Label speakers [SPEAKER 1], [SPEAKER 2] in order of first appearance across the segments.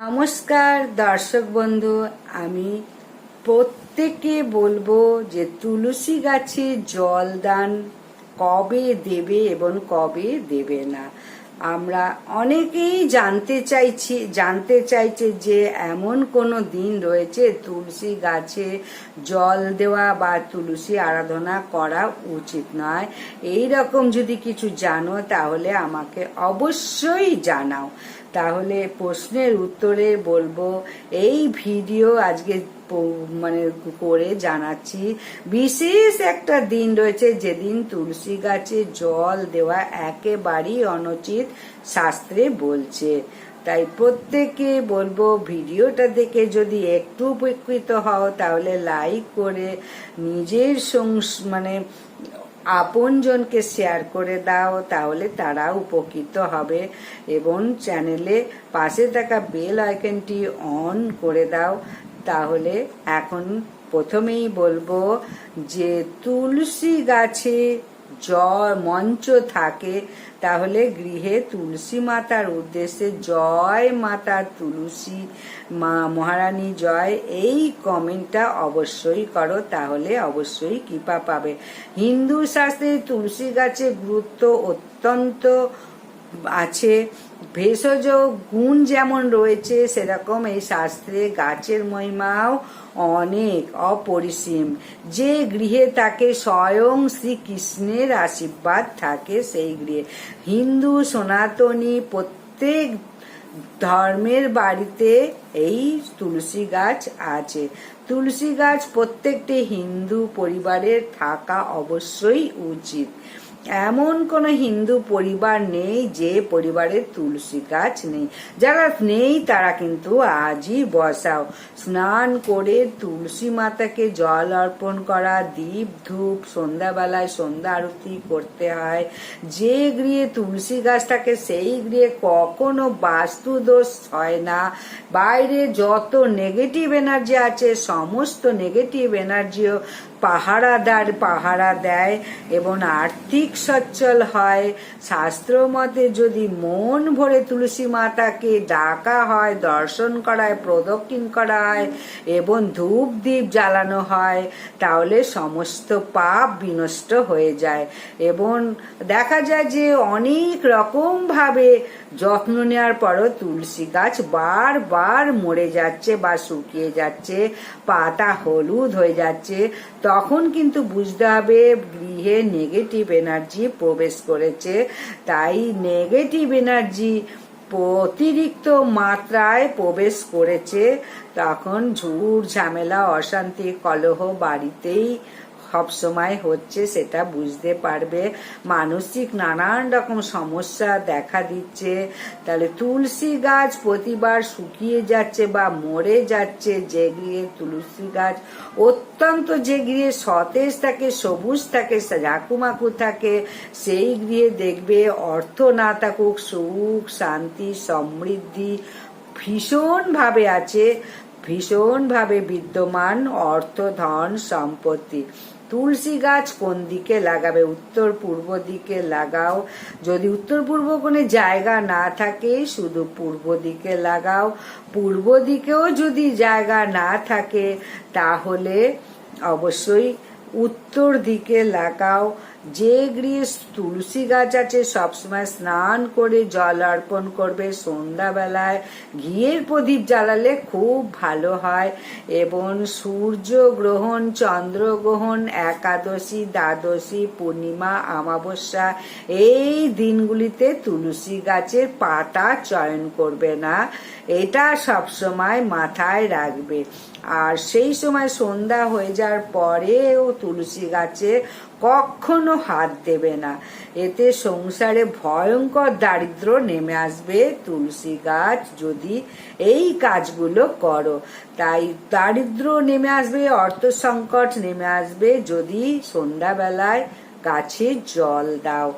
[SPEAKER 1] নমস্কার, দর্শক বন্ধু, আমি প্রত্যেকে বলব যে তুলসী গাছে জল দান কবে দেবে এবং কবে দেবে না। আমরা অনেকেই জানতে চাইছি, জানতে চাইছে যে এমন কোনো দিন রয়েছে তুলসী গাছে জল দেওয়া বা তুলসী আরাধনা করা উচিত নয়। এই রকম যদি কিছু জানো তাহলে আমাকে অবশ্যই জানাও। তাহলে প্রশ্নের উত্তরে বলব, এই ভিডিও আজকে মানে করে জানাচ্ছি। বিশেষ একটা দিন রয়েছে যেদিন তুলসী গাছে জল দেওয়া একেবারেই অনুচিত শাস্ত্রে বলছে। তাই প্রত্যেকে বলব, ভিডিওটা দেখে যদি একটু উপকৃত হও, তাহলে লাইক করে নিজের মানে আপনজনকে শেয়ার করে দাও, তাহলে তারা উপকৃত হবে। এবং চ্যানেলে পাশে থাকা বেল আইকনটি অন করে দাও। তাহলে এখন প্রথমেই বলব যে তুলসী গাছে জয় মঞ্চ থাকে, তাহলে গৃহে তুলসী মাতার উদ্দেশ্যে জয় মাতা তুলসী মা মহারানী জয়, এই কমেন্টটা অবশ্যই করো, তাহলে অবশ্যই কৃপা পাবে। হিন্দু শাস্ত্রে তুলসী গাছের গুরুত্ব অত্যন্ত আছে। ভেষজ গুণ যেমন রয়েছে, সেরকম এই শাস্ত্রে গাছের মহিমাও অনেক অপরিসীম। যে গৃহে তাকে স্বয়ং শ্রীকৃষ্ণের আশীর্বাদ থাকে, সেই গৃহে। হিন্দু, সনাতনী প্রত্যেক ধর্মের বাড়িতে এই তুলসী গাছ আছে। তুলসী গাছ প্রত্যেকটি হিন্দু পরিবারের থাকা অবশ্যই উচিত। এমন কোন হিন্দু পরিবার নেই যে পরিবারের তুলসী গাছ নেই। যারা নেই তারা কিন্তু আজই বসাও। স্নান করে তুলসী মাতাকে জল অর্পণ করা, দীপ ধূপ, সন্ধ্যাবেলায় সন্ধ্যা আরতি করতে হয়। যে গৃহে তুলসী গাছ থাকে, সেই গৃহে কখনো বাস্তু দোষ হয় না। বাইরে যত নেগেটিভ এনার্জি আছে, সমস্ত নেগেটিভ এনার্জিও পাহারাদার পাহারা দেয় এবং আর্থিক সচ্ছল হয়। শাস্ত্র মতে যদি মন ভরে তুলসী মাতাকে ডাকা হয়, দর্শন করায়, প্রদক্ষিণ করা হয় এবং ধূপ দ্বীপ জ্বালানো হয়, তাহলে সমস্ত পাপ বিনষ্ট হয়ে যায় এবং দেখা যায় যে অনেক রকম ভাবে যত্ন নেওয়ার পরও তুলসী গাছ বারবার মরে যাচ্ছে বা শুকিয়ে যাচ্ছে, পাতা হলুদ হয়ে যাচ্ছে। তখন কিন্তু বুঝতে হবে গৃহে নেগেটিভ এনার্জি প্রবেশ করেছে। তাই নেগেটিভ এনার্জি অতিরিক্ত মাত্রায় প্রবেশ করেছে। তখন ঝুট ঝামেলা অশান্তি, কলহ বাড়িতেই সবসময় হচ্ছে সেটা বুঝতে পারবে। মানসিক নানান রকম সমস্যা দেখা দিচ্ছে। তাহলে তুলসী গাছ প্রতিবার শুকিয়ে যাচ্ছে বা মরে যাচ্ছে যে গৃহে তুলসী গাছ অত্যন্ত যে গৃহে সতেজ থাকে, সবুজ থাকে ঝাঁকুমাকু থাকে, সেই গৃহে দেখবে অর্থ না থাকুক, সুখ, শান্তি, সমৃদ্ধি ভীষণভাবে আছে, ভীষণভাবে বিদ্যমান অর্থ, ধন, সম্পত্তি। তুলসী গাছ কোন দিকে লাগাবে? উত্তর পূর্ব দিকে লাগাও। যদি উত্তর পূর্ব কোনো জায়গা না থাকে, শুধু পূর্ব দিকে লাগাও। পূর্ব দিকেও যদি জায়গা না থাকে, তাহলে অবশ্যই উত্তর দিকে লাগাও। যে গৃহে তুলসী গাছ আছে, সবসময় স্নান করে জল অর্পণ করবে। সন্ধ্যাবেলায় ঘিয়ের প্রদীপ জ্বালালে খুব ভালো হয় এবং সূর্য গ্রহণ, চন্দ্র গ্রহণ, একাদশী, দ্বাদশী, পূর্ণিমা, অমাবস্যা, এই দিনগুলিতে তুলসী গাছের পাতা চয়ন করবে না। এটা সবসময় মাথায় রাখবে। আর সেই সময় সন্ধ্যা হয়ে যাওয়ার পরেও তুলসী গাছে কখনো হাত দেবে না। এতে সংসারে ভয়ঙ্কর দারিদ্র নেমে আসবে। তুলসী গাছ যদি এই কাজগুলো করো, তাই দারিদ্র নেমে আসবে, অর্থ সংকট নেমে আসবে। যদি সন্ধ্যাবেলায় গাছে জল দাও,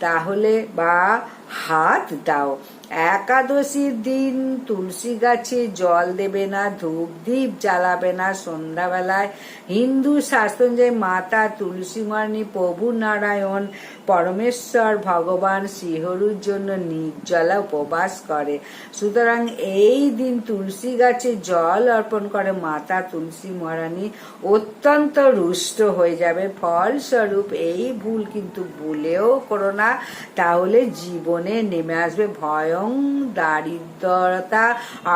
[SPEAKER 1] তাহলে বা হাত দাও। একাদশীর দিন তুলসী গাছে জল দেবে না ধূপ দ্বীপ জ্বালাবে না সন্ধ্যাবেলায়। হিন্দু শাস্ত্র অনুযায়ী মাতা তুলসী মানি প্রভু নারায়ণ পরমেশ্বর ভগবান শ্রীহরুর জন্য নির্জলা উপবাস করে। সুতরাং এই দিন তুলসী গাছে জল অর্পণ করে মাতা তুলসী মহারানী অত্যন্ত রুষ্ট হয়ে যাবে। ফলস্বরূপ এই ভুল কিন্তু ভুলেও করো না, তাহলে জীবনে নেমে আসবে ভয়ং দারিদ্রতা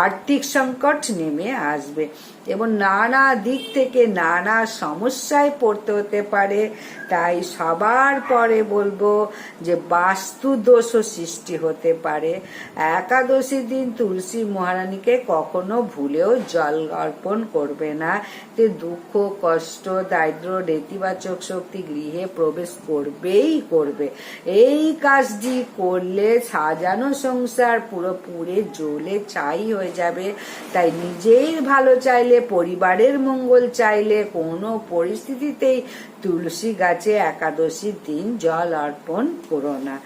[SPEAKER 1] আর্থিক সংকট নেমে আসবে। এবং নানা দিক থেকে নানা সমস্যায় পড়তে হতে পারে। তাই সবার পরে বলব যে বাস্তু দোষও সৃষ্টি হতে পারে। একাদশী দিন তুলসী মহারানীকে কখনো ভুলেও জল অর্পণ করবে না। তে দুঃখ, কষ্ট, দারিদ্র, নেতিবাচক শক্তি গৃহে প্রবেশ করবেই করবে। এই কাজটি করলে সাজানো সংসার পুরো পুরে জ্বলে ছাই হয়ে যাবে। তাই নিজেই ভালো চাইলে পরিবারের মঙ্গল চাইলে, কোনো পরিস্থিতিতেই তুলসী গাছে একাদশীর দিন জল অর্পণ করো না।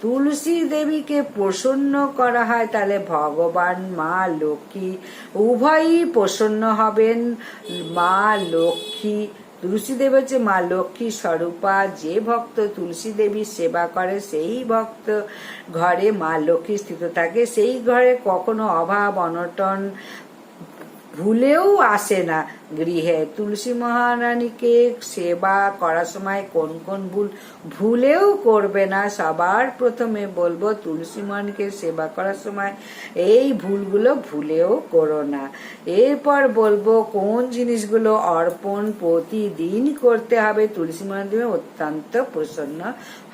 [SPEAKER 1] তুলসী দেবীকে প্রসন্ন করা হয়, তাহলে ভগবান মা লক্ষ্মী উভয়ই প্রসন্ন হবেন। মা লক্ষ্মী, তুলসী দেবী হচ্ছে মা লক্ষ্মী স্বরূপা, যে ভক্ত তুলসী দেবীর সেবা করে সেই ভক্ত ঘরে মা লক্ষ্মী স্থিত থাকে। সেই ঘরে কখনো অভাব, অনটন ভুলেও আসে না। গৃহে তুলসী মহারানীকে সেবা করার সময় কোন কোন ভুল ভুলেও করবে না। সবার প্রথমে বলব, তুলসী মহারানীকে সেবা করার সময় এই ভুলগুলো ভুলেও করো না। এরপর বলব, কোন জিনিসগুলো অর্পণ প্রতিদিন করতে হবে, তুলসী মহারানী অত্যন্ত প্রসন্ন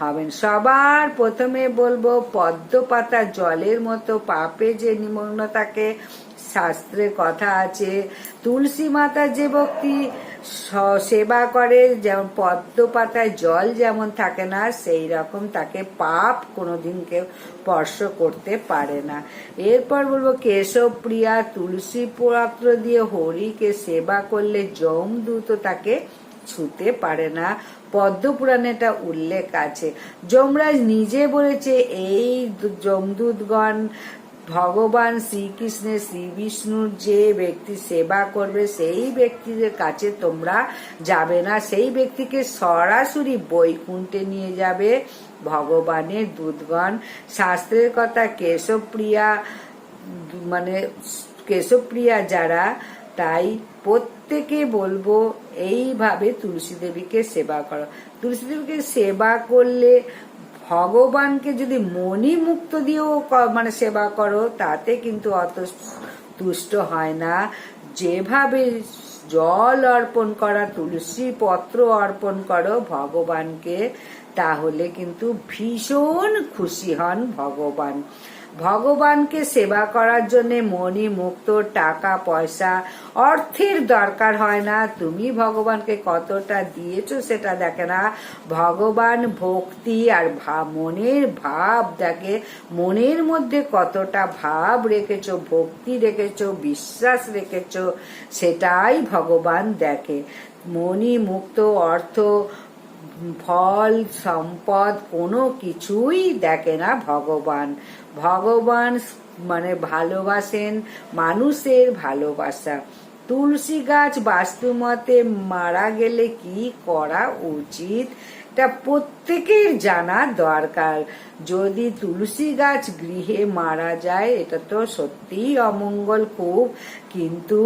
[SPEAKER 1] হবেন। সবার প্রথমে বলব পদ্ম পাতা জলের মতো পাপে যে নিমগ্ন থাকে শাস্ত্রে কথা আছে। তুলসী মাতা যে ভক্তি সেবা করে, যেমন পদ্ম পাতায় জল যেমন থাকে না, সেই রকম তাকে পাপ কোনোদিন কেউ স্পর্শ করতে পারে না। এরপর বলব, কেশব প্রিয়া তুলসী পত্র দিয়ে হরিকে সেবা করলে যমদূত তাকে ছুতে পারে না। পদ্মপুরাণে এটা উল্লেখ আছে। যমরাজ নিজে বলেছে, এই যমদূতগণ ভগবান শ্রীকৃষ্ণের শ্রী বিষ্ণুর যে ব্যক্তি সেবা করবে, সেই ব্যক্তির কাছে তোমরা যাবে না। সেই ব্যক্তিকে সরাসরি বৈকুণ্ঠে নিয়ে যাবে। ভগবানের দুধগণ শাস্ত্রের কথা কেশবপ্রিয়া মানে কেশবপ্রিয়া যারা, তাই প্রত্যেকে বলব, এইভাবে তুলসী দেবীকে সেবা করো। তুলসী দেবীকে সেবা করলে ভগবানকে যদি মনি মুক্ত দিয়েও মানে সেবা করো, তাতে কিন্তু অত তুষ্ট হয় না। যেভাবে জল অর্পণ করা, তুলসী পত্র অর্পণ করো ভগবানকে, তাহলে কিন্তু ভীষণ খুশি হন ভগবান। ভগবানকে সেবা করার জন্য মনি মুক্ত, টাকা, পয়সা, অর্থের দরকার হয় না। তুমি ভগবানকে কতটা দিয়েছ সেটা দেখে না। ভগবান ভক্তি আর মনের ভাব দেখে। মনের মধ্যে কতটা ভাব রেখেছো, ভক্তি রেখেছো, বিশ্বাস রেখেছো, সেটাই ভগবান দেখে। মনি মুক্ত, অর্থ ফল, সম্পদ কোনো কিছুই দেখে না ভগবান। ভগবান মানে ভালোবাসেন মানুষের ভালোবাসা। তুলসী গাছ বাস্তুমতে মারা গেলে কি করা উচিত? এটা প্রত্যেকের জানা দরকার। যদি তুলসী গাছ গৃহে মারা যায়, এটা তো সত্যিই অমঙ্গল খুব। কিন্তু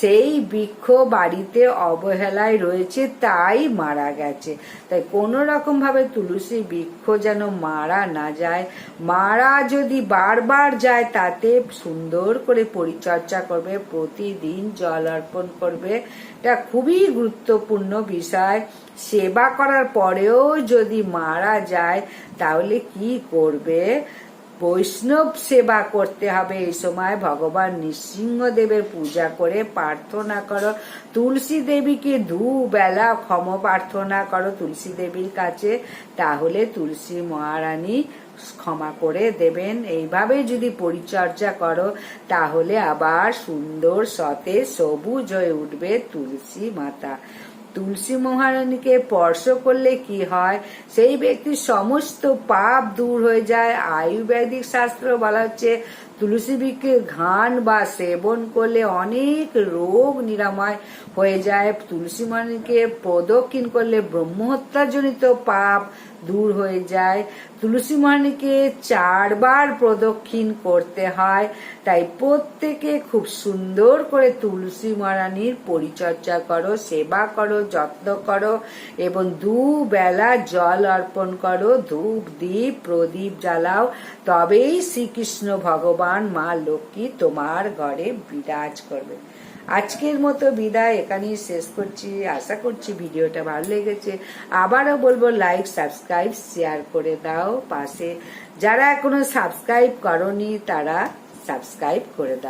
[SPEAKER 1] সেই বৃক্ষ বাড়িতে অবহেলায় রয়েছে, তাই মারা গেছে। তাই কোনো রকম ভাবে তুলসী বৃক্ষ যেন মারা না যায়, মারা যদি বারবার যায়, তাতে সুন্দর করে পরিচর্যা করবে, প্রতিদিন জল অর্পণ করবে। এটা খুবই গুরুত্বপূর্ণ বিষয়। সেবা করার পরেও যদি মারা যায়, তাহলে কি করবে? বৈষ্ণব সেবা করতে হবে। এই সময় ভগবান নৃসিংহদেবের পূজা করে প্রার্থনা করো। তুলসী দেবীকে দু বেলা ক্ষম প্রার্থনা করো তুলসী দেবীর কাছে। তাহলে তুলসী মহারানী ক্ষমা করে দেবেন। এইভাবে যদি পরিচর্যা করো, তাহলে আবার সুন্দর সতেজ সবুজ হয়ে উঠবে তুলসী মাতা। তুলসী মহারানীকে স্পর্শ করলে কি হয়? সেই ব্যক্তির সমস্ত পাপ দূর হয়ে যায়। আয়ুর্বেদিক শাস্ত্র বলা হচ্ছে, তুলসী বৃক্ষের ঘান বা সেবন করলে অনেক রোগ নিরাময়। হয়ে যায়। তুলসী মানিকে প্রদক্ষিণ করলে ব্রহ্মহত্যাজনিত পাপ দূর হয়ে যায়। তুলসী মানিকে চারবার প্রদক্ষিণ করতে হয়। তাই প্রত্যেকে খুব সুন্দর করে তুলসী মারানির পরিচর্যা করো, সেবা করো, যত্ন করো এবং দুবেলা জল অর্পণ করো, ধূপ দ্বীপ প্রদীপ জ্বালাও। তবেই শ্রীকৃষ্ণ ভগবান মা লক্ষ্মী তোমার ঘরে বিরাজ করবে। আজকের মতো বিদায়, এখানেই শেষ করছি। আশা করছি ভিডিওটা ভালো লেগেছে। আবারও বলব লাইক সাবস্ক্রাইব শেয়ার করে দাও পাশে। যারা এখনও সাবস্ক্রাইব করনি, তারা সাবস্ক্রাইব করে দাও।